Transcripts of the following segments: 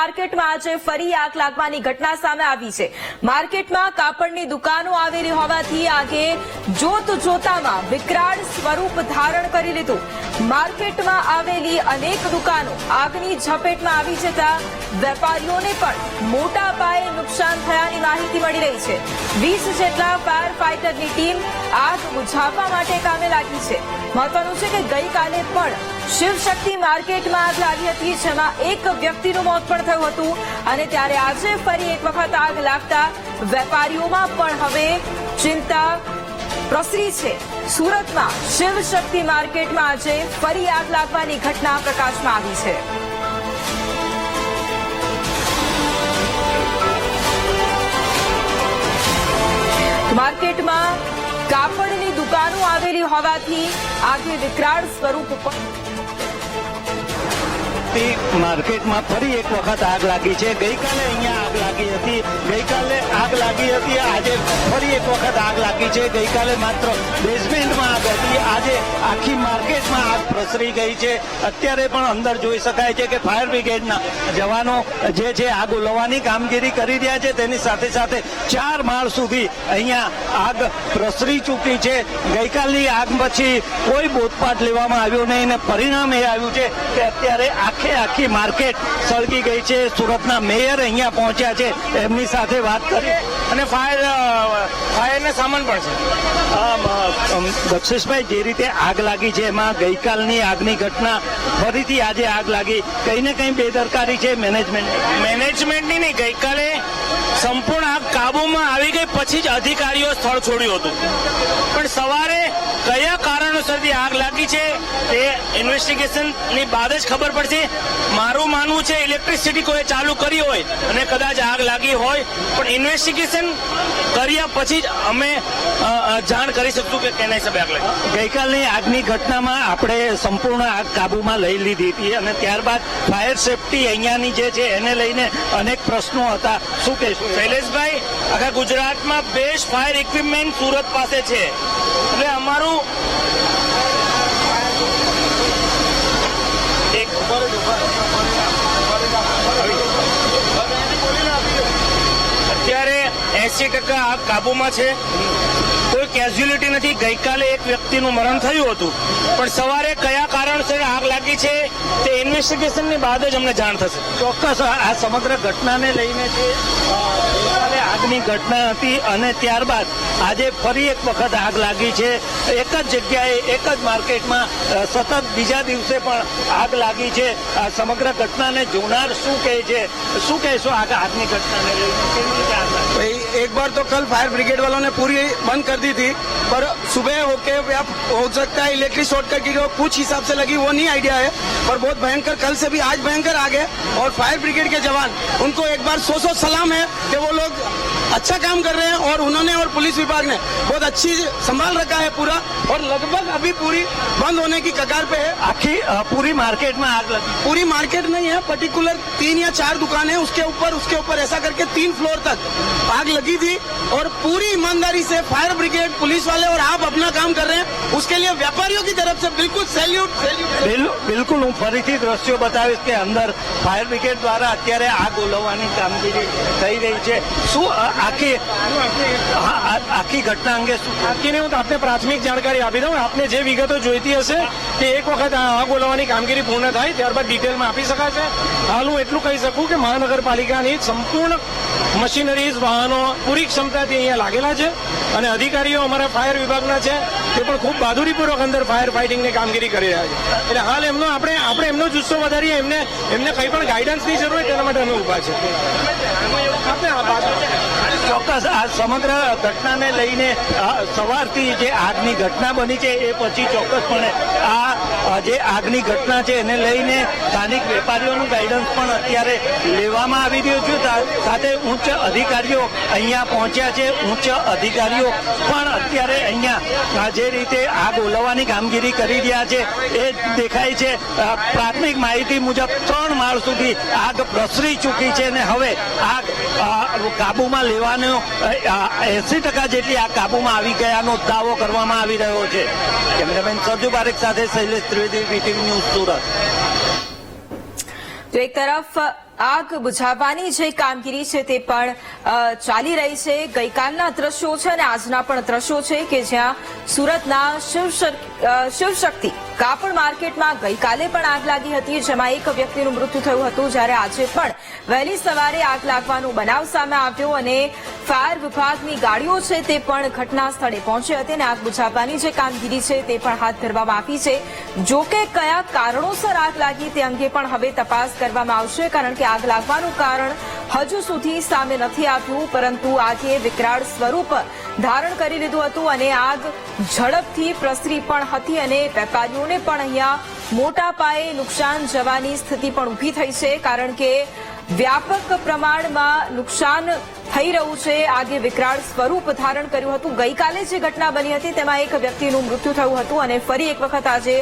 માર્કેટમાં આજે ફરી આગ લાગવાની ઘટના સામે આવી છે. માર્કેટમાં કાપડની દુકાનો આવેલી હોવાથી આગે જોત જોતામાં વિકરાળ સ્વરૂપ ધારણ કરી લીધું. માર્કેટમાં આવેલી અનેક દુકાનો આગની ઝપેટમાં આવી જતા વેપારીઓને પણ મોટા પાયે નુકસાન થયાની માહિતી મળી રહી છે. વીસ જેટલા ફાયર ફાઈટરની ટીમ આગ બુઝાવવા માટે કામે લાગી છે. મહત્વનું છે કે ગઈકાલે પણ શિવશક્તિ માર્કેટમાં આગ લાગી હતી, જેમાં એક વ્યક્તિનું મોત પણ થયું હતું અને ત્યારે આજે ફરી એક વખત આગ લાગતા વેપારીઓમાં પણ હવે ચિંતા પ્રસરી છે. સુરતમાં શિવશક્તિ માર્કેટમાં આજે ફરી આગ લાગવાની ઘટના પ્રકાશમાં આવી છે. માર્કેટમાં કાપડની દુકાનો આવેલી હોવાથી આગે વિકરાળ સ્વરૂપ પણ તે માર્કેટમાં ફરી એક વખત આગ લાગી છે. ગઈકાલે અહીંયા આગ લાગી હતી. ગઈકાલે આગ લાગી હતી. આજે ફરી એક વખત આગ લાગી છે. ગઈકાલે માત્ર બેઝમેન્ટમાં આગ હતી. આજે આખી માર્કેટમાં આગ પ્રસરી ગઈ છે. અત્યારે પણ અંદર જોઈ શકાય છે કે ફાયર બ્રિગેડના જવાનો જે છે આગ ઉલવવાની કામગીરી કરી રહ્યા છે. તેની સાથે સાથે ચાર માળ સુધી અહીંયા આગ પ્રસરી ચૂકી છે. ગઈકાલની આગ પછી કોઈ બોધપાઠ લેવામાં આવ્યો નહીં અને પરિણામ એ આવ્યું છે કે અત્યારે આખે આખી માર્કેટ સળગી ગઈ છે. સુરતના મેયર અહીંયા પહોંચ્યા છે. એમની સાથે વાત કરી અને ફાયર ફાયરને સામાન પણ છે. દક્ષેશભાઈ જે રીતે આગ લાગી છે એમાં ગઈકાલની આગની ઘટના ફરીથી આજે આગ લાગી. કઈ ને કઈ બેદરકારી છે મેનેજમેન્ટ. મેનેજમેન્ટની નહીં ગઈકાલે સંપૂર્ણ આગ કાબૂમાં આવી ગઈ પછી જ અધિકારીઓ સ્થળ છોડ્યું હતું. પણ સવારે કયા કારણોસરથી આગ લાગી છે તે ઇન્વેસ્ટિગેશનની બાદ જ ખબર પડશે. મારું માનવું છે ઇલેક્ટ્રિસિટી કોઈ ચાલુ કરી હોય અને કદાચ આગ લાગી હોય પણ ઇન્વેસ્ટિગેશન કર્યા પછી જ અમે જાણ કરી શકશું કે તેના હિસાબે આગ લાગી. ગઈકાલની આગની ઘટનામાં આપણે સંપૂર્ણ આગ કાબૂમાં લઈ લીધી હતી અને ત્યારબાદ ફાયર સેફટી અહીંયાની જે છે એને લઈને અનેક પ્રશ્નો હતા. શું કહેશું? શૈલેષભાઈ આખા ગુજરાતમાં બેસ્ટ ફાયર ઇક્વિપમેન્ટ સુરત પાસે છે. એટલે અમારું અત્યારે એસી ટકા આગ કાબુમાં છે. કોઈ કેઝ્યુલિટી નથી. ગઈકાલે એક વ્યક્તિનું મરણ થયું હતું. પણ સવારે કયા કારણસર આગ લાગી છે તે ઇન્વેસ્ટિગેશનની બાદ જ અમને જાણ થશે. ચોક્કસ આ સમગ્ર ઘટનાને લઈને જે આગની ઘટના હતી અને ત્યારબાદ આજે ફરી એક વખત આગ લાગી છે. એક જ જગ્યાએ, એક જ માર્કેટમાં સતત બીજા દિવસે પણ આગ લાગી છે. આ સમગ્ર ઘટનાને જોનાર શું કહે છે? શું કહેશો આગ આગની ઘટનાને લઈને? કેવી રીતે આગ एक बार तो कल फायर ब्रिगेड वालों ने पूरी बंद कर दी थी पर सुबह होके आप हो सकता है इलेक्ट्रिक शॉर्ट कट की जो कुछ हिसाब से लगी वो नहीं आइडिया है पर बहुत भयंकर कल से भी आज भयंकर आ गए और फायर ब्रिगेड के जवान उनको एक बार सो सो सलाम है कि वो लोग अच्छा काम कर रहे हैं और उन्होंने और पुलिस विभाग ने बहुत अच्छी संभाल रखा है पूरा और लगभग अभी पूरी बंद होने की कगार पे है। आखिर पूरी मार्केट में आग लगी? पूरी मार्केट नहीं है पर्टिकुलर तीन या चार दुकान है उसके ऊपर उसके ऊपर ऐसा करके तीन फ्लोर तक। आग लगी थी और पूरी ईमानदारी से फायर ब्रिगेड पुलिस वाले और आप अपना काम कर रहे हैं उसके लिए व्यापारियों की तरफ से बिल्कुल सैल्यूट सैल्यूट બિલ- બિલકુલ હું ફરીથી દ્રશ્યો બતાવીશ કે અંદર ફાયર બ્રિગેડ દ્વારા અત્યારે આગ ઓલવવાની કામગીરી થઈ રહી છે શું અ, આખી હા, આ- આખી ઘટના અંગે શું બાકીને હું આપને પ્રાથમિક જાણકારી આપી દઉં આપને જે વિગતો જોઈતી હશે તે એક વખત આ આગ ઓલવવાની કામગીરી પૂર્ણ થાય ત્યારબાદ ડિટેલમાં આપી શકાશે હાલ હું એટલું કહી શકું કે મહાનગરપાલિકાની સંપૂર્ણ મશીનરીઝ, વાહનો પૂરી ક્ષમતાથી અહીંયા લાગેલા છે અને અધિકારીઓ અમારા ફાયર વિભાગના છે, તે પણ ખૂબ બહાદુરીપૂર્વક અંદર ફાયર ફાઇટિંગની કામગીરી કરી રહ્યા છે. એટલે હાલ એમનો આપણે આપણે એમનો જુસ્સો વધારીએ, એમને એમને કંઈ પણ ગાઈડન્સની જરૂર હોય તેના માટે અમે ઊભા છે ચોક્કસ, આ સમગ્ર ઘટનાને લઈને સવારથી જે આગની ઘટના બની છે, એ પછી ચોક્કસપણે આ જે આગની ઘટના છે, એને લઈને સ્થાનિક વેપારીઓનું ગાઈડન્સ પણ અત્યારે લેવામાં આવી રહ્યું છે. સાથે ઉચ્ચ અધિકારીઓ અહીંયા પહોંચ્યા છે. ઉચ્ચ અધિકારીઓ પણ અત્યારે અહીંયા જે રીતે આગ ઓલવવાની કામગીરી કરી રહ્યા છે, એ દેખાય છે. પ્રાથમિક માહિતી મુજબ ત્રણ માળ સુધી આગ પ્રસરી ચૂકી છે અને હવે આગ કાબુમાં લેવાનો એસી ટકા જેટલી આગ કાબુમાં આવી ગયાનો દાવો કરવામાં આવી રહ્યો છે. કેમેરામેન સરજુ પારેખ સાથે શૈલેષ તો એક તરફ, આગ બુઝાવવાની જે કામગીરી છે તે પણ ચાલી રહી છે. ગઈકાલના દ્રશ્યો છે અને આજના પણ દ્રશ્યો છે કે જ્યાં સુરતના શિવશક- શિવશક્તિ કાપડ માર્કેટમાં ગઈકાલે પણ આગ લાગી હતી, જેમાં એક વ્યક્તિનું મૃત્યુ થયું હતું, જ્યારે આજે પણ વહેલી સવારે આગ લાગવાનો બનાવ સામે આવ્યો અને ફાયર વિભાગની ગાડીઓ છે તે પણ ઘટના સ્થળે પહોંચી હતી અને આગ બુઝાવવાની જે કામગીરી છે તે પણ હાથ ધરવામાં આવી છે. જો કે કયા કારણોસર આગ લાગી તે અંગે પણ હવે તપાસ કરવામાં આવશે, કારણ કે આગ લાગવાનું કારણ હજુ સુધી સામે નથી આવ્યું, પરંતુ આગે વિકરાળ સ્વરૂપ ધારણ કરી લીધું હતું અને આગ ઝડપથી પ્રસરી પણ હતી અને વેપારીઓને પણ અહીંયા મોટા પાયે નુકસાન જવાની સ્થિતિ પણ ઊભી થઈ છે, કારણ કે વ્યાપક પ્રમાણમાં નુકસાન થઈ રહ્યું છે. આગે વિકરાળ સ્વરૂપ ધારણ કર્યું હતું. ગઈકાલે જે ઘટના બની હતી, તેમાં એક વ્યક્તિનું મૃત્યુ થયું હતું અને ફરી એક વખત આજે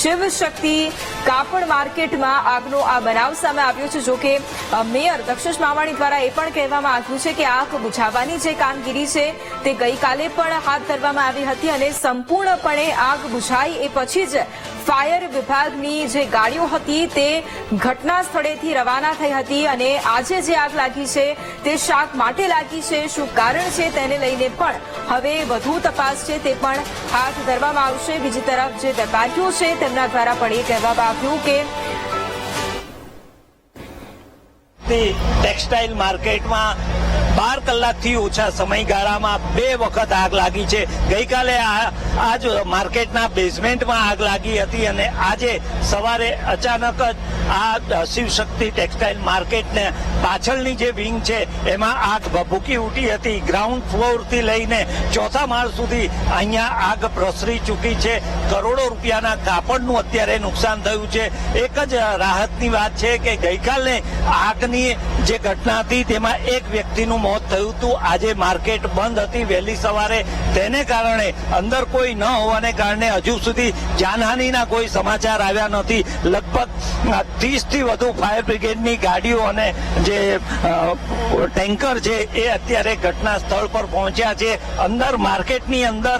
શિવ શક્તિ કાપડ માર્કેટમાં આગનો આ બનાવ સામે આવ્યો છે. જો કે મેયર દક્ષેશ માવાણી દ્વારા એ પણ કહેવામાં આવ્યું છે કે આગ બુઝાવવાની જે કામગીરી છે, તે ગઈકાલે પણ હાથ ધરવામાં આવી હતી અને સંપૂર્ણપણે આગ બુઝાઈ એ પછી જ ફાયર વિભાગની જે ગાડીઓ હતી, તે ઘટના સ્થળેથી રવાના થઈ હતી અને આજે જે આગ લાગી છે, તે શાક માટે લાગી છે, શું કારણ છે તેને લઈને પણ હવે વધુ તપાસ છે તે પણ હાથ ધરવામાં આવશે. બીજી તરફ જે વેપારીઓ છે તેમના દ્વારા પણ એ કહેવામાં આવ્યું કે ટેક્સટાઇલ માર્કેટમાં બાર કલાકથી ઓછા સમયગાળામાં બે વખત આગ લાગી છે. ગઈકાલે આ જ માર્કેટના બેઝમેન્ટમાં આગ લાગી હતી અને આજે સવારે અચાનક જ આ શિવશક્તિ ટેક્સટાઇલ માર્કેટને પાછળની જે વિંગ છે, એમાં આગ ભભૂકી ઉઠી હતી. ગ્રાઉન્ડ ફ્લોરથી લઈને ચોથા માળ સુધી અહીંયા આગ પ્રસરી ચૂકી છે. કરોડો રૂપિયાના કાપડનું અત્યારે નુકસાન થયું છે. એક જ રાહતની વાત છે કે ગઈકાલે આગની જે ઘટના હતી, તેમાં એક વ્યક્તિનું મોત થયું હતું. આજે માર્કેટ બંધ હતી. વહેલી સવારે તેને કારણે અંદર કોઈ ન હોવાને કારણે હજુ સુધી જાનહાનિના કોઈ સમાચાર આવ્યા નથી. લગભગ ત્રીસથી વધુ ફાયર બ્રિગેડની ગાડીઓ અને જે ટેન્કર છે એ અત્યારે ઘટના સ્થળ પર પહોંચ્યા છે. અંદર માર્કેટની અંદર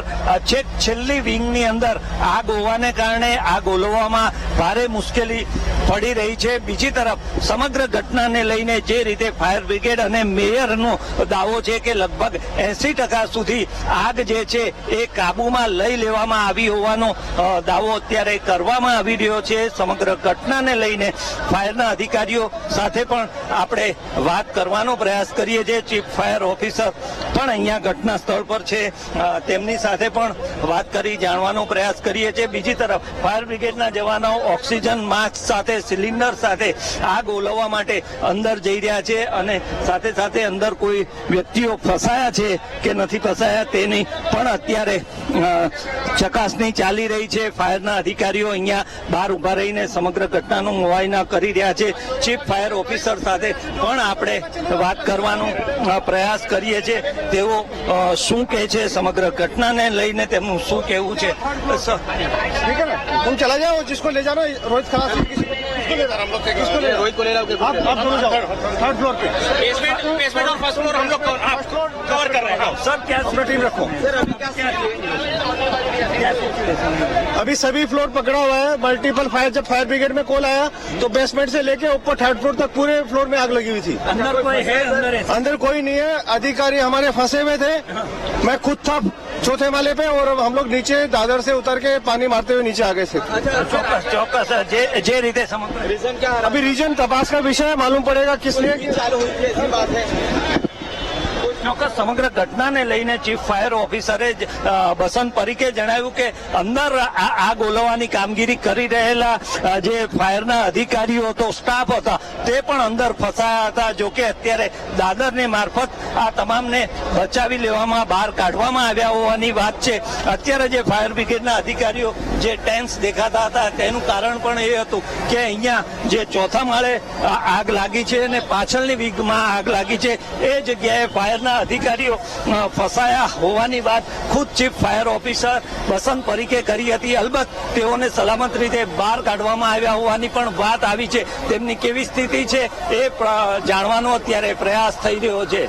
છેક છેલ્લી વિંગની અંદર આગ હોવાને કારણે આગ ઓલવવામાં ભારે મુશ્કેલી પડી રહી છે. બીજી તરફ સમગ્ર ઘટનાને લઈને જે રીતે ફાયર બ્રિગેડ અને મેયરનો દાવો છે કે લગભગ એસી ટકા સુધી આગ જે છે એ કાબુમાં લઈ લેવામાં આવી હોવાનો દાવો અત્યારે કરવામાં આવી રહ્યો છે. સમગ્ર ઘટનાને લઈને ફાયરના અધિકારીઓ સાથે પણ આપણે વાત કરવાનો પ્રયાસ કરીએ છીએ. ચીફ ફાયર ઓફિસર પણ અહીંયા ઘટના સ્થળ પર છે. તેમની સાથે પણ વાત કરી, જાણવાનો પ્રયાસ કરીએ છીએ. બીજી તરફ, ફાયર બ્રિગેડના જવાનો ઓક્સિજન માસ્ક સાથે, સિલિન્ડર સાથે આગ ઓલવવા માટે અંદર જઈ રહ્યા છે અને સાથે સાથે અંદર કોઈ વ્યક્તિઓ ફસાયા છે કે નથી ફસાયા તેની પણ અત્યારે ચકાસણી ચાલી રહી છે. ફાયરના અધિકારીઓ અહીંયા બહાર ઊભા રહીને સમગ્ર ઘટનાનું મુઆયના કરી રહ્યા છે. ચીફ ફાયર ઓફિસર સાથે પણ આપણે વાત કરવાનો પ્રયાસ કરીએ છીએ. તેઓ અ, શું કહે છે સમગ્ર ઘટનાને લઈને તેમનું શું કહેવું છે સર, ठीक है ना तुम चला जाओ जिसको ले जाना रोहित खलास थर्ड फ्लोर पे। बेसमेंट और फ़र्स्ट फ्लोर हम लोग कवर कर रहे हैं। सर क्या टीम रखो? अभी सभी फ्लोर पकड़ा हुआ है। मल्टीपल फायर जब फायर ब्रिगेड में कॉल आया तो बेसमेंट से लेके ऊपर थर्ड फ्लोर तक पूरे फ्लोर में आग लगी हुई थी। अंदर कोई है? अंदर कोई नहीं है। अधिकारी हमारे फंसे हुए थे। मैं खुद था। चौथे माले पे और हम लोग नीचे दादर से उतर के पानी मारते हुए नीचे आ गए थे चौकस चौकस जे जे रीते रीजन क्या अभी रीजन तपास का विषय है मालूम पड़ेगा किस लिए चालू हुई थी ऐसी बात है ચોક્કસ સમગ્ર ઘટનાને લઈને ચીફ ફાયર ઓફિસરે બસંત પરીખે જણાવ્યું કે અંદર આગ ઓલવવાની કામગીરી કરી રહેલા જે ફાયરના અધિકારીઓ હતો, સ્ટાફ હતા, તે પણ અંદર ફસાયા હતા. જોકે અત્યારે દાદરની મારફત આ તમામને બચાવી લેવામાં, બહાર કાઢવામાં આવ્યા હોવાની વાત છે. અત્યારે જે ફાયર બ્રિગેડના અધિકારીઓ જે ટેન્સ દેખાતા હતા, તેનું કારણ પણ એ હતું કે અહીંયા જે ચોથા માળે આગ લાગી છે અને પાછળની વીગમાં આગ લાગી છે. એ જગ્યાએ ફાયરના અધિકારીઓ અ, ફસાયા હોવાની વાત ખુદ ચીફ ફાયર ઓફિસર વસંત પરીખે કરી હતી. અલબત્ત તેઓને સલામત રીતે બહાર કાઢવામાં આવ્યા હોવાની પણ વાત આવી છે. તેમની કેવી સ્થિતિ છે એ જાણવાનો અત્યારે પ્રયાસ થઈ રહ્યો છે.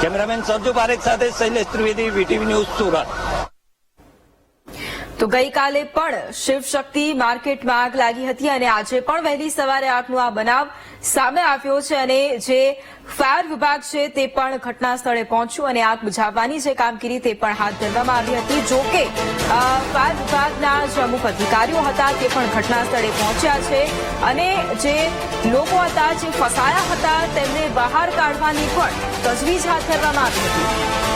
કેમેરામેન સરજુ પારેખ સાથે શૈલેષ ત્રિવેદી વીટીવી ન્યૂઝ સુરત. તો ગઈકાલે પણ શિવશક્તિ માર્કેટમાં આગ લાગી હતી અને આજે પણ વહેલી સવારે આગનો આ બનાવ સામે આવ્યો છે અને જે ફાયર વિભાગ છે તે પણ ઘટના સ્થળે પહોંચ્યું અને આગ બુઝાવવાની જે કામગીરી તે પણ હાથ ધરવામાં આવી હતી. જો કે ફાયર વિભાગના જે અમુક અધિકારીઓ હતા તે પણ ઘટના સ્થળે પહોંચ્યા છે અને જે લોકો હતા, જે ફસાયા હતા, તેમને બહાર કાઢવાની પણ તજવીજ હાથ ધરવામાં આવી હતી.